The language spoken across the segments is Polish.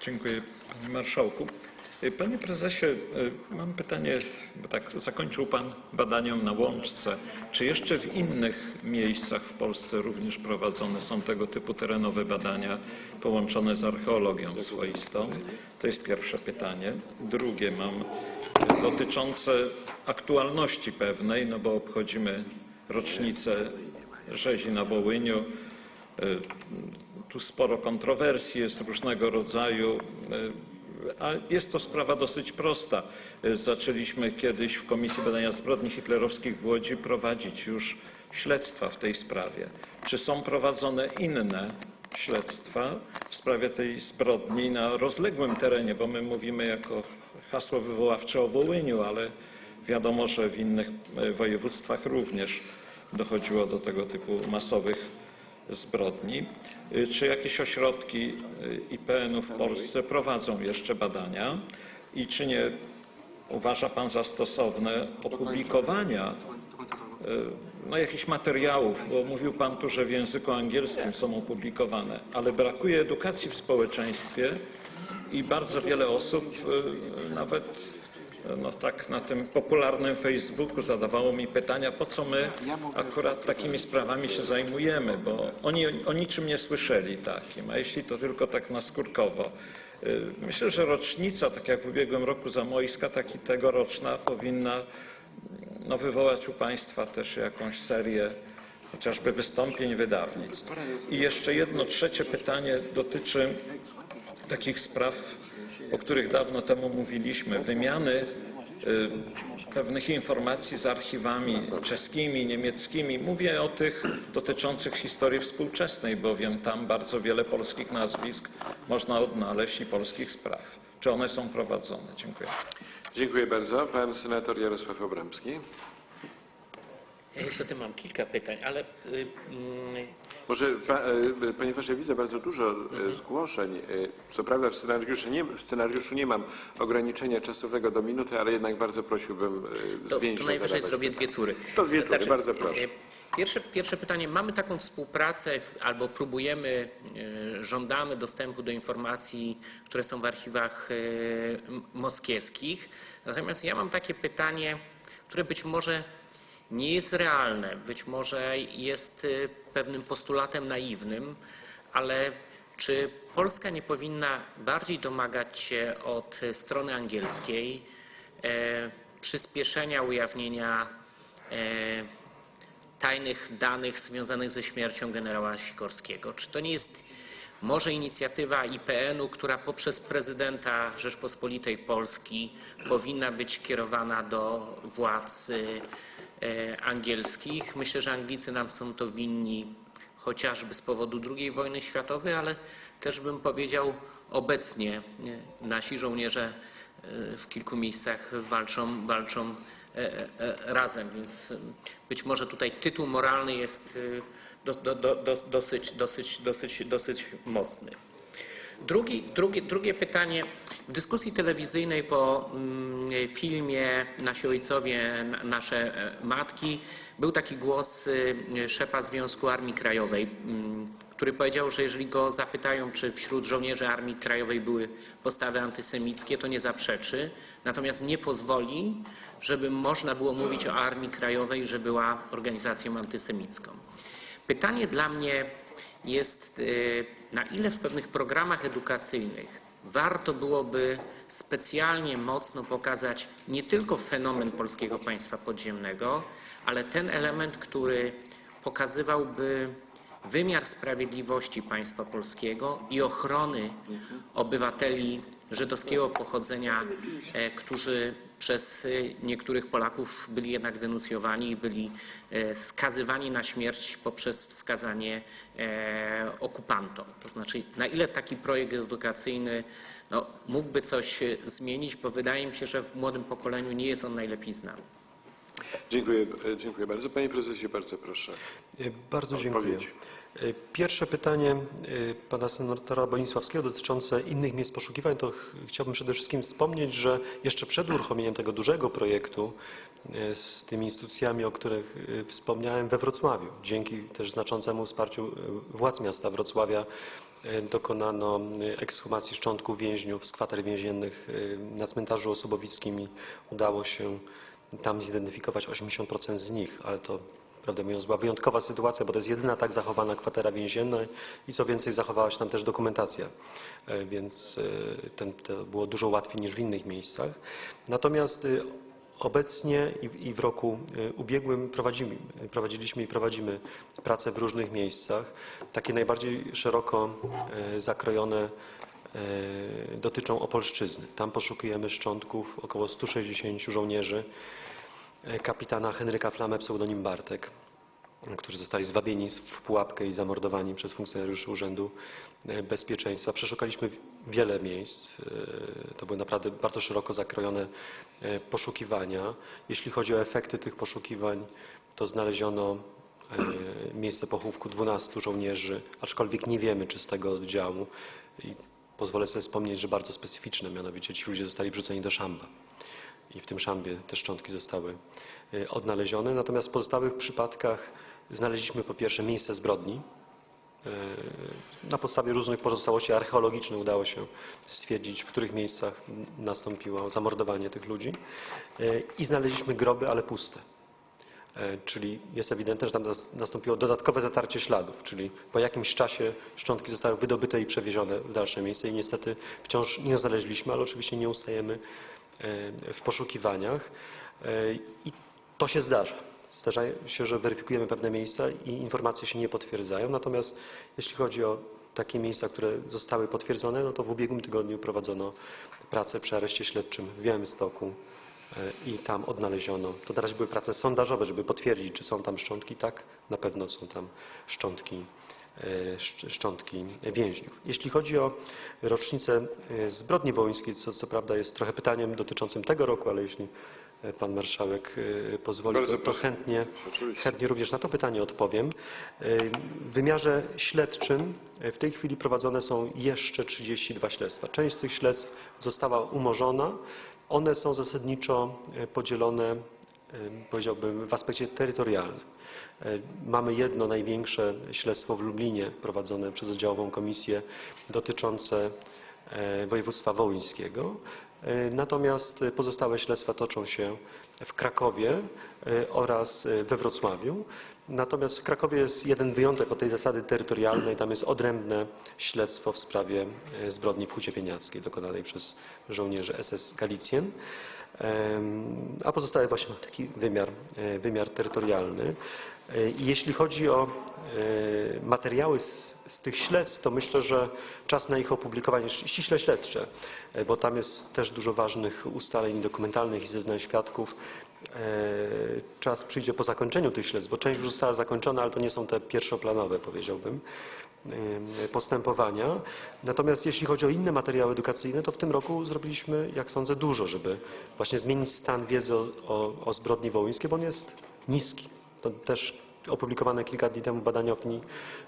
Dziękuję Panie Marszałku. Panie Prezesie, y, mam pytanie, bo tak zakończył Pan badaniem na Łączce. Czy jeszcze w innych miejscach w Polsce również prowadzone są tego typu terenowe badania połączone z archeologią swoistą? To jest pierwsze pytanie. Drugie mam y, dotyczące aktualności pewnej, no bo obchodzimy rocznicę rzezi na Wołyniu. Y, Tu sporo kontrowersji jest różnego rodzaju, y, a jest to sprawa dosyć prosta. Y, Zaczęliśmy kiedyś w Komisji Badania Zbrodni Hitlerowskich w Łodzi prowadzić już śledztwa w tej sprawie. Czy są prowadzone inne śledztwa w sprawie tej zbrodni na rozległym terenie, bo my mówimy jako hasło wywoławcze o Wołyniu, ale wiadomo, że w innych województwach również dochodziło do tego typu masowych zbrodni. Y, Czy jakieś ośrodki y, IPN-u w Polsce prowadzą jeszcze badania? I czy nie uważa Pan za stosowne opublikowania y, no, jakichś materiałów, bo mówił Pan tu, że w języku angielskim są opublikowane, ale brakuje edukacji w społeczeństwie i bardzo wiele osób nawet no tak na tym popularnym Facebooku zadawało mi pytania, po co my akurat takimi sprawami się zajmujemy, bo oni o niczym nie słyszeli takim, a jeśli to tylko tak naskórkowo. Y, Myślę, że rocznica, tak jak w ubiegłym roku Zamojska, tak i tegoroczna powinna no, wywołać u Państwa też jakąś serię chociażby wystąpień wydawnictw. I jeszcze jedno trzecie pytanie dotyczy takich spraw, o których dawno temu mówiliśmy, wymiany y, pewnych informacji z archiwami czeskimi, niemieckimi. Mówię o tych dotyczących historii współczesnej, bowiem tam bardzo wiele polskich nazwisk można odnaleźć i polskich spraw. Czy one są prowadzone? Dziękuję. Dziękuję bardzo. Pan senator Jarosław Obramski. Niestety mam kilka pytań, ale y, mm, Może, pa, e, ponieważ ja widzę bardzo dużo e, zgłoszeń, co prawda w scenariuszu, nie, w scenariuszu nie mam ograniczenia czasowego do minuty, ale jednak bardzo prosiłbym e, to, to najwyżej zrobię dwie tury. To dwie tury, bardzo proszę. Pierwsze, pierwsze pytanie. Mamy taką współpracę albo próbujemy, żądamy dostępu do informacji, które są w archiwach moskiewskich. Natomiast ja mam takie pytanie, które być może nie jest realne, być może jest e, pewnym postulatem naiwnym, ale czy Polska nie powinna bardziej domagać się od strony angielskiej e, przyspieszenia ujawnienia e, tajnych danych związanych ze śmiercią generała Sikorskiego? Czy to nie jest może inicjatywa IPN-u, która poprzez prezydenta Rzeczpospolitej Polski powinna być kierowana do władz e, angielskich? Myślę, że Anglicy nam są to winni chociażby z powodu II wojny światowej, ale też bym powiedział obecnie e, nasi żołnierze e, w kilku miejscach walczą, walczą e, e, razem, więc e, być może tutaj tytuł moralny jest e, do, do, do, do, dosyć, dosyć, dosyć, dosyć mocny. Drugi, drugie pytanie. W dyskusji telewizyjnej po mm, filmie Nasi ojcowie, nasze e, matki był taki głos y, szefa Związku Armii Krajowej, mm, który powiedział, że jeżeli go zapytają, czy wśród żołnierzy Armii Krajowej były postawy antysemickie, to nie zaprzeczy, natomiast nie pozwoli, żeby można było mówić o Armii Krajowej, że była organizacją antysemicką. Pytanie dla mnie jest, y, na ile w pewnych programach edukacyjnych warto byłoby specjalnie mocno pokazać nie tylko fenomen polskiego państwa podziemnego, ale ten element, który pokazywałby wymiar sprawiedliwości państwa polskiego i ochrony obywateli żydowskiego pochodzenia, e, którzy przez niektórych Polaków byli jednak denuncjowani i byli e, skazywani na śmierć poprzez wskazanie e, okupantom. To znaczy, na ile taki projekt edukacyjny no, mógłby coś zmienić, bo wydaje mi się, że w młodym pokoleniu nie jest on najlepiej znany. Dziękuję, dziękuję bardzo. Panie prezesie, bardzo proszę. Bardzo dziękuję. Odpowiedź. E, Pierwsze pytanie e, pana senatora Bonisławskiego dotyczące innych miejsc poszukiwań, to ch- chciałbym przede wszystkim wspomnieć, że jeszcze przed uruchomieniem tego dużego projektu e, z tymi instytucjami, o których wspomniałem we Wrocławiu, dzięki też znaczącemu wsparciu władz miasta Wrocławia dokonano ekshumacji szczątków więźniów z kwater więziennych na cmentarzu osobowickim i udało się tam zidentyfikować 80% z nich, ale to prawdę mówiąc była wyjątkowa sytuacja, bo to jest jedyna tak zachowana kwatera więzienna i co więcej zachowała się tam też dokumentacja, E, więc e, ten, to było dużo łatwiej niż w innych miejscach. Natomiast e, Obecnie i- w roku ubiegłym prowadziliśmy i prowadzimy prace w różnych miejscach. Takie najbardziej szeroko zakrojone dotyczą Opolszczyzny. Tam poszukujemy szczątków około 160 żołnierzy kapitana Henryka Flamę, pseudonim Bartek, którzy zostali zwabieni w pułapkę i zamordowani przez funkcjonariuszy Urzędu e, Bezpieczeństwa. Przeszukaliśmy wiele miejsc. e, To były naprawdę bardzo szeroko zakrojone e, poszukiwania. Jeśli chodzi o efekty tych poszukiwań, to znaleziono e, miejsce pochówku 12 żołnierzy, aczkolwiek nie wiemy, czy z tego oddziału. I pozwolę sobie wspomnieć, że bardzo specyficzne, mianowicie ci ludzie zostali wrzuceni do szamba i w tym szambie te szczątki zostały e, odnalezione. Natomiast w pozostałych przypadkach znaleźliśmy po pierwsze miejsce zbrodni. E, Na podstawie różnych pozostałości archeologicznych udało się stwierdzić, w których miejscach nastąpiło zamordowanie tych ludzi. E, I znaleźliśmy groby, ale puste. Czyli jest ewidentne, że tam nas- nastąpiło dodatkowe zatarcie śladów, czyli po jakimś czasie szczątki zostały wydobyte i przewiezione w dalsze miejsce i niestety wciąż nie znaleźliśmy, ale oczywiście nie ustajemy w poszukiwaniach E, i to się zdarza. Zdarza się, że weryfikujemy pewne miejsca i informacje się nie potwierdzają, natomiast jeśli chodzi o takie miejsca, które zostały potwierdzone, no to w ubiegłym tygodniu prowadzono pracę przy areszcie śledczym w Białymstoku, E, i tam odnaleziono. To teraz były prace sondażowe, żeby potwierdzić, czy są tam szczątki. Tak, na pewno są tam szczątki, szcz- szczątki więźniów. Jeśli chodzi o rocznicę e, zbrodni wołyńskiej, co co prawda jest trochę pytaniem dotyczącym tego roku, ale jeśli e, pan marszałek e, pozwoli, Bardzo to, to chętnie, chętnie również na to pytanie odpowiem. E, W wymiarze śledczym e, w tej chwili prowadzone są jeszcze 32 śledztwa. Część z tych śledztw została umorzona. One są zasadniczo e, podzielone, e, powiedziałbym, w aspekcie terytorialnym. E, Mamy jedno największe śledztwo w Lublinie prowadzone przez oddziałową komisję dotyczące e, województwa wołyńskiego. E, Natomiast pozostałe śledztwa toczą się w Krakowie oraz we Wrocławiu. Natomiast w Krakowie jest jeden wyjątek od tej zasady terytorialnej. Tam jest odrębne śledztwo w sprawie zbrodni w Hucie Pieniackiej dokonanej przez żołnierzy SS Galicjen. A pozostałe właśnie taki wymiar, wymiar terytorialny. E, jeśli chodzi o e, materiały z, z tych śledztw, to myślę, że czas na ich opublikowanie ściśle śledcze, bo tam jest też dużo ważnych ustaleń dokumentalnych i zeznań świadków. E, Czas przyjdzie po zakończeniu tych śledztw, bo część już została zakończona, ale to nie są te pierwszoplanowe, powiedziałbym, postępowania. Natomiast jeśli chodzi o inne materiały edukacyjne, to w tym roku zrobiliśmy, jak sądzę, dużo, żeby właśnie zmienić stan wiedzy o, o, o zbrodni wołyńskiej, bo on jest niski. To też opublikowane kilka dni temu badania opinii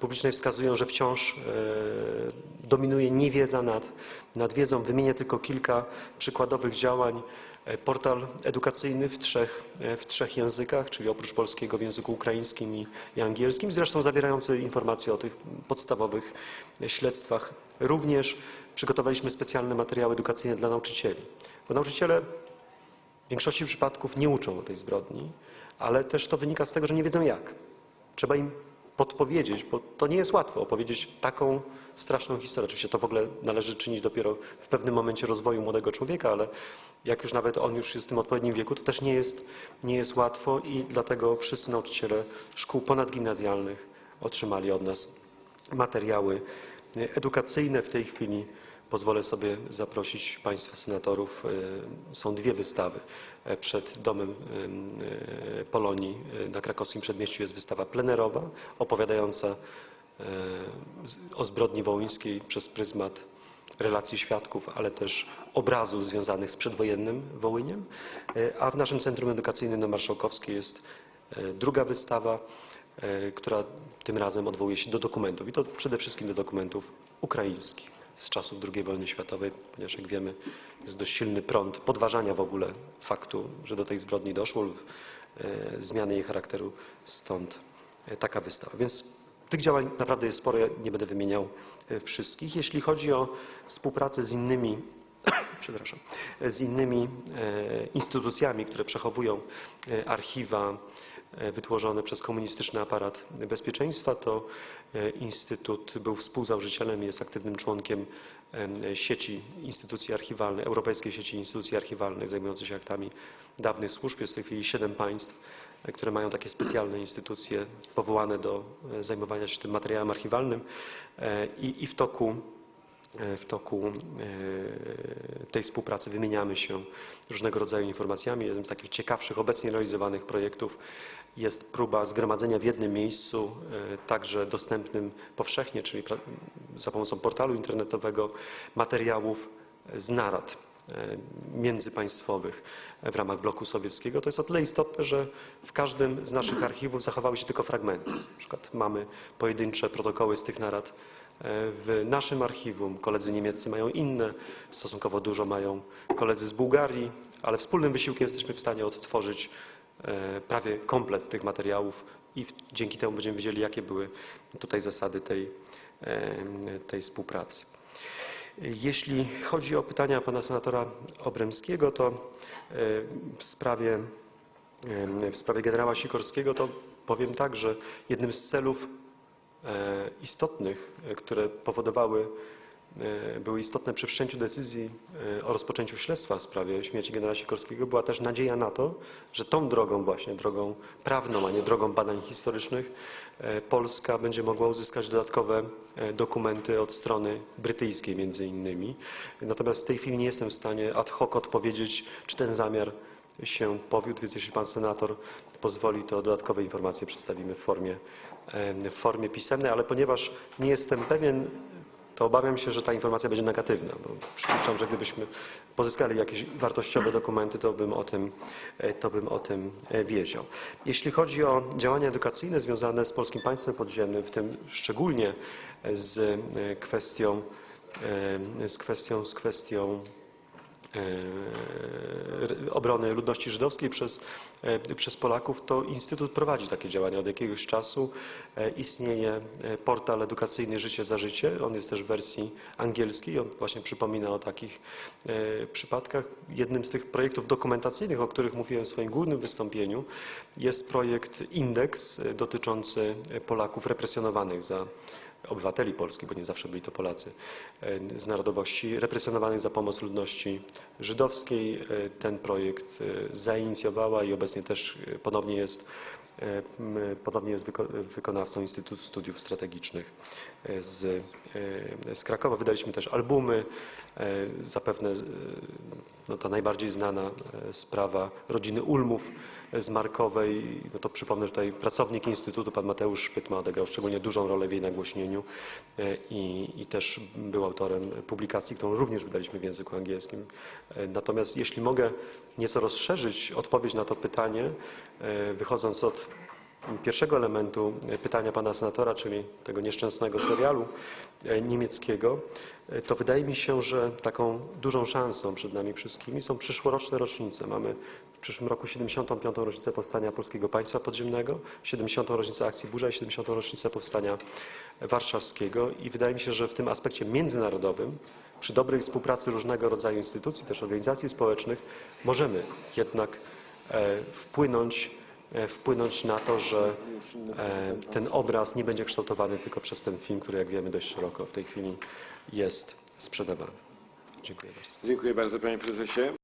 publicznej wskazują, że wciąż e, dominuje niewiedza nad, nad wiedzą. Wymienię tylko kilka przykładowych działań. E, Portal edukacyjny w trzech, e, w trzech językach, czyli oprócz polskiego w języku ukraińskim i, i angielskim, zresztą zawierający informacje o tych podstawowych śledztwach. Również przygotowaliśmy specjalne materiały edukacyjne dla nauczycieli. Bo nauczyciele w większości przypadków nie uczą o tej zbrodni, ale też to wynika z tego, że nie wiedzą jak. Trzeba im podpowiedzieć, bo to nie jest łatwo opowiedzieć taką straszną historię. Oczywiście to w ogóle należy czynić dopiero w pewnym momencie rozwoju młodego człowieka, ale jak już nawet on już jest w tym odpowiednim wieku, to też nie jest, nie jest łatwo i dlatego wszyscy nauczyciele szkół ponadgimnazjalnych otrzymali od nas materiały edukacyjne. W tej chwili pozwolę sobie zaprosić Państwa senatorów. E, Są dwie wystawy. E, Przed Domem e, Polonii na krakowskim przedmieściu jest wystawa plenerowa opowiadająca o zbrodni wołyńskiej przez pryzmat relacji świadków, ale też obrazów związanych z przedwojennym Wołyniem. A w naszym Centrum Edukacyjnym na Marszałkowskiej jest druga wystawa, która tym razem odwołuje się do dokumentów i to przede wszystkim do dokumentów ukraińskich z czasów II wojny światowej, ponieważ jak wiemy jest dość silny prąd podważania w ogóle faktu, że do tej zbrodni doszło lub e, zmiany jej charakteru, stąd e, taka wystawa. Więc Tych działań naprawdę jest sporo, ja nie będę wymieniał e, wszystkich. Jeśli chodzi o współpracę z innymi, przepraszam, z innymi e, instytucjami, które przechowują e, archiwa e, wytworzone przez komunistyczny aparat bezpieczeństwa, to Instytut był współzałożycielem i jest aktywnym członkiem sieci instytucji archiwalnych, Europejskiej Sieci Instytucji Archiwalnych zajmujących się aktami dawnych służb. Jest w tej chwili siedem państw, które mają takie specjalne instytucje powołane do zajmowania się tym materiałem archiwalnym i, i w toku w toku e, tej współpracy wymieniamy się różnego rodzaju informacjami. Jednym z takich ciekawszych obecnie realizowanych projektów jest próba zgromadzenia w jednym miejscu, e, także dostępnym powszechnie, czyli za pomocą portalu internetowego, materiałów z narad e, międzypaństwowych w ramach bloku sowieckiego. To jest o tyle istotne, że w każdym z naszych archiwów zachowały się tylko fragmenty. Na przykład mamy pojedyncze protokoły z tych narad w naszym archiwum. Koledzy niemieccy mają inne, stosunkowo dużo mają koledzy z Bułgarii, ale wspólnym wysiłkiem jesteśmy w stanie odtworzyć e, prawie komplet tych materiałów i dzięki temu będziemy wiedzieli, jakie były tutaj zasady tej, e, tej współpracy. Jeśli chodzi o pytania pana senatora Obremskiego, to e, w sprawie, w sprawie generała Sikorskiego, to powiem tak, że jednym z celów istotnych, e, które powodowały, e, były istotne przy wszczęciu decyzji e, o rozpoczęciu śledztwa w sprawie śmierci generała Sikorskiego, była też nadzieja na to, że tą drogą właśnie, drogą prawną, a nie drogą badań historycznych, e, Polska będzie mogła uzyskać dodatkowe e, dokumenty od strony brytyjskiej między innymi. Natomiast w tej chwili nie jestem w stanie ad hoc odpowiedzieć, czy ten zamiar się powiódł, więc jeśli pan senator pozwoli, to dodatkowe informacje przedstawimy w formie, w formie pisemnej, ale ponieważ nie jestem pewien, to obawiam się, że ta informacja będzie negatywna, bo przypuszczam, że gdybyśmy pozyskali jakieś wartościowe dokumenty, to bym o tym, e, to bym o tym e, wiedział. Jeśli chodzi o działania edukacyjne związane z polskim państwem podziemnym, w tym szczególnie z e, kwestią, z kwestią, z kwestią obrony ludności żydowskiej przez, e, przez Polaków, to Instytut prowadzi takie działania od jakiegoś czasu. E, Istnieje e, portal edukacyjny Życie za Życie. On jest też w wersji angielskiej. On właśnie przypomina o takich przypadkach. Jednym z tych projektów dokumentacyjnych, o których mówiłem w swoim głównym wystąpieniu, jest projekt Indeks dotyczący Polaków represjonowanych za obywateli Polski, bo nie zawsze byli to Polacy, e, z narodowości represjonowanych za pomoc ludności żydowskiej. E, Ten projekt e, zainicjowała i obecnie też ponownie jest, ponownie jest wyko- wykonawcą Instytutu Studiów Strategicznych z, z Krakowa. Wydaliśmy też albumy, zapewne e, no, ta najbardziej znana e, sprawa rodziny Ulmów z Markowej. No to przypomnę, że tutaj pracownik Instytutu, pan Mateusz Szpytma odegrał szczególnie dużą rolę w jej nagłośnieniu e, i, i też był autorem publikacji, którą również wydaliśmy w języku angielskim. E, Natomiast jeśli mogę nieco rozszerzyć odpowiedź na to pytanie, e, wychodząc od pierwszego elementu pytania pana senatora, czyli tego nieszczęsnego serialu e, niemieckiego, e, to wydaje mi się, że taką dużą szansą przed nami wszystkimi są przyszłoroczne rocznice. Mamy w przyszłym roku 75. rocznicę powstania Polskiego Państwa Podziemnego, 70. rocznicę akcji Burza i 70. rocznicę powstania warszawskiego i wydaje mi się, że w tym aspekcie międzynarodowym, przy dobrej współpracy różnego rodzaju instytucji, też organizacji społecznych, możemy jednak e, wpłynąć wpłynąć na to, że e, ten obraz nie będzie kształtowany tylko przez ten film, który jak wiemy dość szeroko w tej chwili jest sprzedawany. Dziękuję bardzo. Dziękuję bardzo panie prezesie.